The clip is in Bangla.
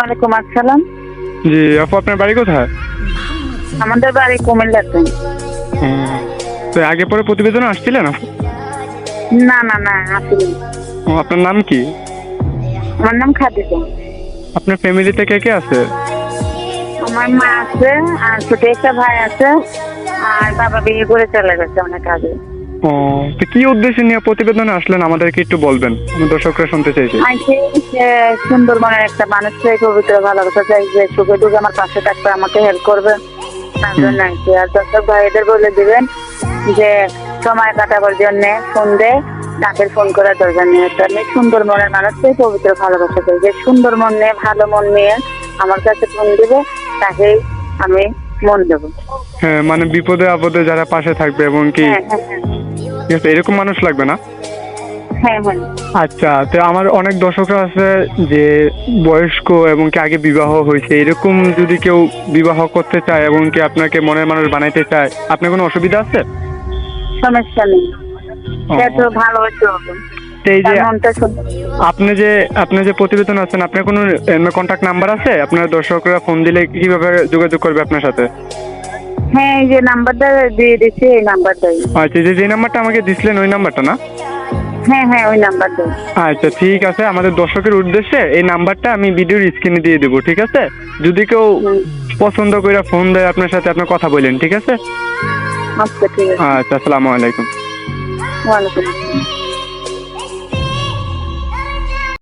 ওয়ালাইকুম আসসালাম। জি আপু আপনার বাড়ি কোথায়? আমাদের বাড়ি কুমিল্লাতে। তো আগে পরে প্রতিবেদন আসছিলেন আপু? না না না আসিনি। ও, আপনার নাম কি? আমার নাম খাদিজা। আপনার ফ্যামিলিতে কে কে আছে? আমার মা আছে আর ছোট একটা ভাই আছে আর বাবা বিয়ে করে চলে গেছে অনেক আগে। ও তো কি উদ্দেশ্যে নিয়ে প্রতিবেদনে আসলেন? আমাদেরকে একটু বলবেন। আমি দর্শকরা শুনতে চাইছি। সুন্দরবনের একটা মানুষকে পবিত্র ভালোবাসা চাই যে সুখে দুঃখে আমার পাশে থাকবে আমাকে হেল্প করবে। তার জন্য আর দর্শক ভাইদের বলে দিবেন যে সময় কাটাবার জন্য ফোন দে তাকে ফোন করার দরকার নেই। আমি সুন্দর মনের মানুষকে পবিত্র ভালোবাসা চাই। যে সুন্দর মন নিয়ে ভালো মন নিয়ে আমার কাছে ফোন দিবে তাকেই আমি মন দেবো। হ্যাঁ মানে বিপদে আপদে যারা পাশে থাকবে এবং কি হ্যাঁ হ্যাঁ হ্যাঁ। ঠিক আছে এরকম মানুষ লাগবে না? হ্যাঁ আচ্ছা তো আমার অনেক দর্শকরা আছে যে বয়স্ক এবং কি আগে বিবাহ হয়েছে এরকম যদি কেউ বিবাহ করতে চায় এবং কি আপনাকে মনের মানুষ বানাইতে চায় আপনার কোনো অসুবিধা আছে? সমস্যা নেই। তো ভালোবাসতে হবে। এই যে আপনি যে আপনি যে প্রতিবেদন আছেন আপনার কোনো কন্ট্যাক্ট নাম্বার আছে? আপনার দর্শকরা ফোন দিলে কীভাবে যোগাযোগ করবে আপনার সাথে? হ্যাঁ এই যে নাম্বারটা দিয়ে দিচ্ছি এই নাম্বারটাই। আচ্ছা যে যে নাম্বারটা আমাকে দিছিলেন ওই নাম্বারটা না? হ্যাঁ হ্যাঁ ওই নাম্বারটা। আচ্ছা ঠিক আছে। আমাদের দর্শকের উদ্দেশ্যে এই নাম্বারটা আমি ভিডিওর স্ক্রিনে দিয়ে দেবো ঠিক আছে? যদি কেউ পছন্দ করে ফোন দেয় আপনার সাথে আপনার কথা বলেন ঠিক আছে? আচ্ছা ঠিক আছে। আচ্ছা আসসালামু আলাইকুম। ওয়ালাইকুম।